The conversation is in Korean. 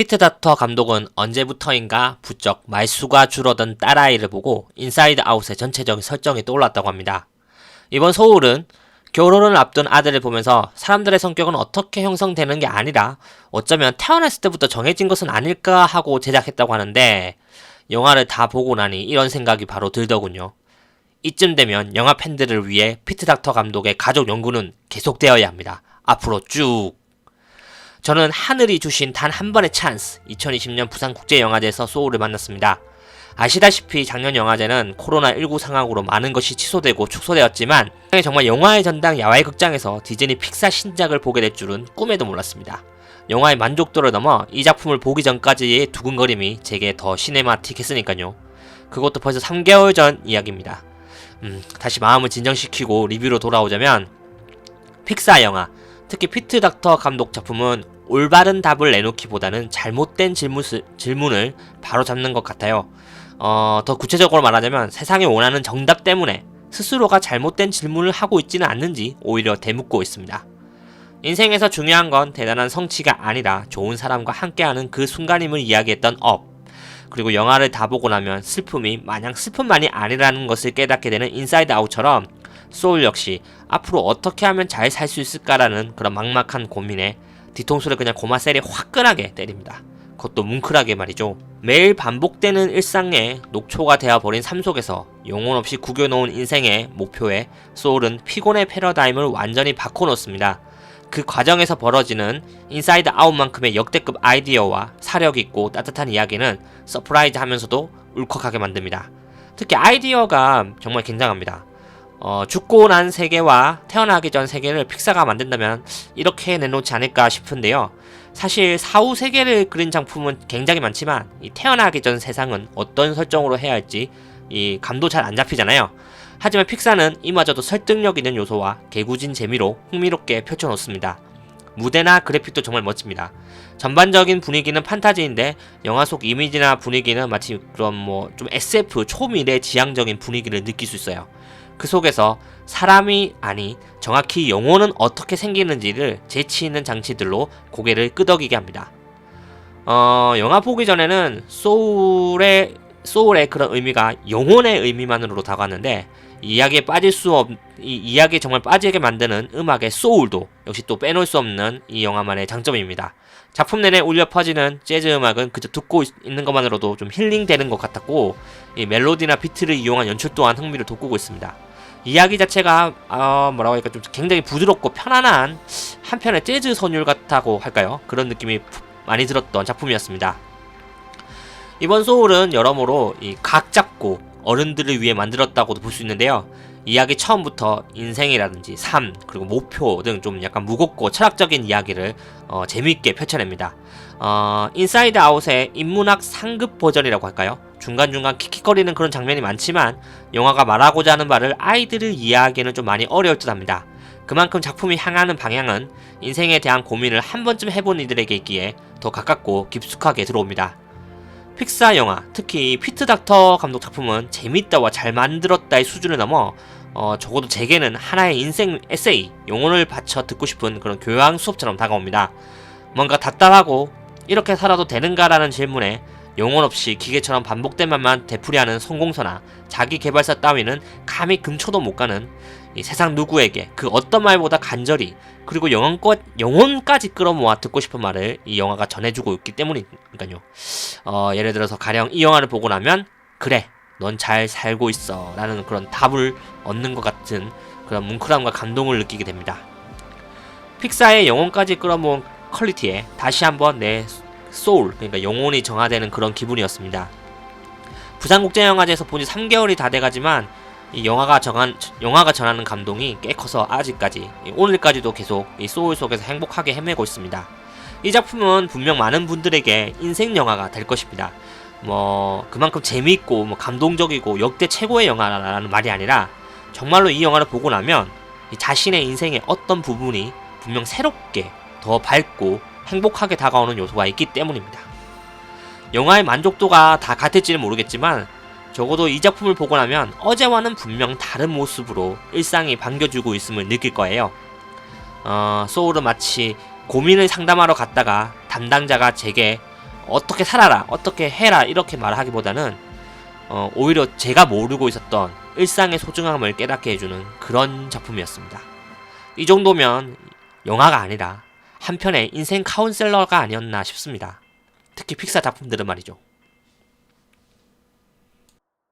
피트 닥터 감독은 언제부터인가 부쩍 말수가 줄어든 딸아이를 보고 인사이드 아웃의 전체적인 설정이 떠올랐다고 합니다. 이번 소울은 결혼을 앞둔 아들을 보면서 사람들의 성격은 어떻게 형성되는 게 아니라 어쩌면 태어났을 때부터 정해진 것은 아닐까 하고 제작했다고 하는데 영화를 다 보고 나니 이런 생각이 바로 들더군요. 이쯤 되면 영화 팬들을 위해 피트 닥터 감독의 가족 연구는 계속되어야 합니다. 앞으로 쭉. 저는 하늘이 주신 단 한 번의 찬스 2020년 부산국제영화제에서 소울을 만났습니다. 아시다시피 작년 영화제는 코로나19 상황으로 많은 것이 취소되고 축소되었지만 정말 영화의 전당 야외 극장에서 디즈니 픽사 신작을 보게 될 줄은 꿈에도 몰랐습니다. 영화의 만족도를 넘어 이 작품을 보기 전까지의 두근거림이 제게 더 시네마틱했으니까요. 그것도 벌써 3개월 전 이야기입니다. 음, 다시 마음을 진정시키고 리뷰로 돌아오자면 픽사 영화, 특히 피트 닥터 감독 작품은 올바른 답을 내놓기보다는 잘못된 질문, 질문을 바로 잡는 것 같아요. 어, 더 구체적으로 말하자면 세상이 원하는 정답 때문에 스스로가 잘못된 질문을 하고 있지는 않는지 오히려 되묻고 있습니다. 인생에서 중요한 건 대단한 성취가 아니라 좋은 사람과 함께하는 그 순간임을 이야기했던 업. 그리고 영화를 다 보고 나면 슬픔이 마냥 슬픔만이 아니라는 것을 깨닫게 되는 인사이드 아웃처럼 소울 역시 앞으로 어떻게 하면 잘 살 수 있을까라는 그런 막막한 고민에 뒤통수를 그냥 고마셀이 화끈하게 때립니다. 그것도 뭉클하게 말이죠. 매일 반복되는 일상에 녹초가 되어버린 삶 속에서 영혼 없이 구겨놓은 인생의 목표에 소울은 피곤의 패러다임을 완전히 바꿔놓습니다. 그 과정에서 벌어지는 인사이드 아웃만큼의 역대급 아이디어와 사력 있고 따뜻한 이야기는 서프라이즈 하면서도 울컥하게 만듭니다. 특히 아이디어가 정말 굉장합니다. 어, 죽고 난 세계와 태어나기 전 세계를 픽사가 만든다면 이렇게 내놓지 않을까 싶은데요. 사실 사후 세계를 그린 작품은 굉장히 많지만 이 태어나기 전 세상은 어떤 설정으로 해야 할지 이 감도 잘 안 잡히잖아요. 하지만 픽사는 이마저도 설득력 있는 요소와 개구진 재미로 흥미롭게 펼쳐놓습니다. 무대나 그래픽도 정말 멋집니다. 전반적인 분위기는 판타지인데 영화 속 이미지나 분위기는 마치 그런 뭐 좀 SF 초미래 지향적인 분위기를 느낄 수 있어요. 그 속에서 사람이 아니 정확히 영혼은 어떻게 생기는지를 재치 있는 장치들로 고개를 끄덕이게 합니다. 어, 영화 보기 전에는 소울의 소울의 그런 의미가 영혼의 의미만으로 다가왔는데 이야기에 빠질 수 없, 이 이야기에 정말 빠지게 만드는 음악의 소울도 역시 또 빼놓을 수 없는 이 영화만의 장점입니다. 작품 내내 울려 퍼지는 재즈 음악은 그저 듣고 있는 것만으로도 좀 힐링되는 것 같았고 이 멜로디나 비트를 이용한 연출 또한 흥미를 돋구고 있습니다. 이야기 자체가 어, 뭐라고 할까 좀 굉장히 부드럽고 편안한 한편의 재즈 선율 같다고 할까요? 그런 느낌이 많이 들었던 작품이었습니다. 이번 소울은 여러모로 이 각 잡고 어른들을 위해 만들었다고도 볼 수 있는데요. 이야기 처음부터 인생이라든지 삶 그리고 목표 등 좀 약간 무겁고 철학적인 이야기를 어, 재미있게 펼쳐냅니다. 어, 인사이드 아웃의 인문학 상급 버전이라고 할까요? 중간중간 킥킥거리는 그런 장면이 많지만 영화가 말하고자 하는 바를 아이들을 이해하기에는 좀 많이 어려울 듯 합니다. 그만큼 작품이 향하는 방향은 인생에 대한 고민을 한 번쯤 해본 이들에게 있기에 더 가깝고 깊숙하게 들어옵니다. 픽사 영화, 특히 피트 닥터 감독 작품은 재밌다와 잘 만들었다의 수준을 넘어 어, 적어도 제게는 하나의 인생 에세이, 영혼을 바쳐 듣고 싶은 그런 교양 수업처럼 다가옵니다. 뭔가 답답하고 이렇게 살아도 되는가라는 질문에 영혼 없이 기계처럼 반복된 말만 되풀이하는 성공서나 자기 개발사 따위는 감히 금초도 못 가는 세상 누구에게 그 어떤 말보다 간절히 그리고 영혼과, 영혼까지 끌어모아 듣고 싶은 말을 이 영화가 전해주고 있기 때문이니까요. 어, 예를 들어서 가령 이 영화를 보고 나면 그래 넌 잘 살고 있어 라는 그런 답을 얻는 것 같은 그런 뭉클함과 감동을 느끼게 됩니다. 픽사의 영혼까지 끌어모은 퀄리티에 다시 한번 내 소울 그러니까 영혼이 정화되는 그런 기분이었습니다. 부산국제영화제에서 본 지 3개월이 다 돼가지만 이 영화가 정한 영화가 전하는 감동이 꽤 커서 아직까지 오늘까지도 계속 이 소울 속에서 행복하게 헤매고 있습니다. 이 작품은 분명 많은 분들에게 인생 영화가 될 것입니다. 뭐 그만큼 재미있고 뭐 감동적이고 역대 최고의 영화라는 말이 아니라 정말로 이 영화를 보고 나면 자신의 인생의 어떤 부분이 분명 새롭게 더 밝고 행복하게 다가오는 요소가 있기 때문입니다. 영화의 만족도가 다 같을지는 모르겠지만 적어도 이 작품을 보고 나면 어제와는 분명 다른 모습으로 일상이 반겨주고 있음을 느낄 거예요. 어, 소울은 마치 고민을 상담하러 갔다가 담당자가 제게 어떻게 살아라, 어떻게 해라 이렇게 말하기보다는 어, 오히려 제가 모르고 있었던 일상의 소중함을 깨닫게 해주는 그런 작품이었습니다. 이 정도면 영화가 아니라 한편의 인생 카운셀러가 아니었나 싶습니다. 특히 픽사 작품들은 말이죠.